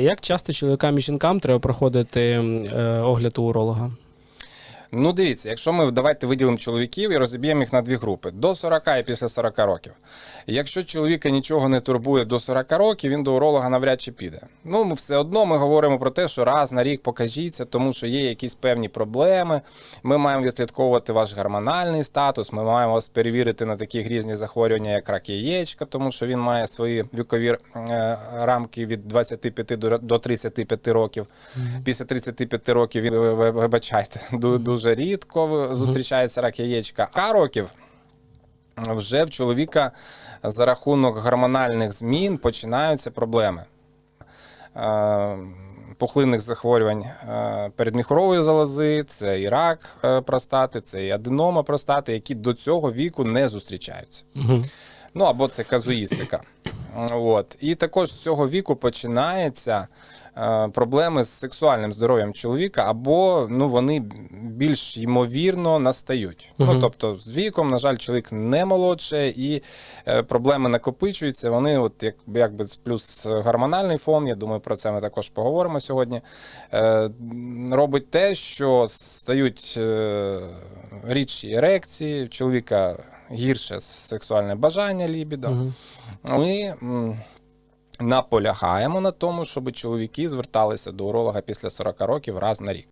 Як часто чоловікам і жінкам треба проходити е, огляд у уролога? Ну, дивіться, якщо ми давайте виділимо чоловіків і розіб'ємо їх на дві групи до 40 і після 40 років. Якщо чоловіка нічого не турбує до 40 років, він до уролога навряд чи піде. Ну, ми все одно ми говоримо про те, що раз на рік покажіться, тому що є якісь певні проблеми. Ми маємо відслідковувати ваш гормональний статус. Ми маємо вас перевірити на такі грізні захворювання, як рак яєчка, тому що він має свої вікові е, рамки від 25 до- до 35 років. Після 35 років він ви- ви- вибачайте, ду- дуже рідко зустрічається рак яєчка. А років вже в чоловіка за рахунок гормональних змін починаються проблеми. Е, Пухлинних захворювань е, передміхорової залози, це і рак е, простати, це і аденома простати, які до цього віку не зустрічаються. Ну або це казуїстика. От. І також з цього віку починаються проблеми з сексуальним здоров'ям чоловіка, або ну, вони більш ймовірно настають. Ну, тобто, з віком, на жаль, чоловік не молодше, і е, проблеми накопичуються. Вони, от як, якби плюс гормональний фон, я думаю, про це ми також поговоримо сьогодні. Е, робить те, що стають е, рідші ерекції, в чоловіка гірше сексуальне бажання лібідо. Ми наполягаємо на тому, щоб чоловіки зверталися до уролога після 40 років раз на рік.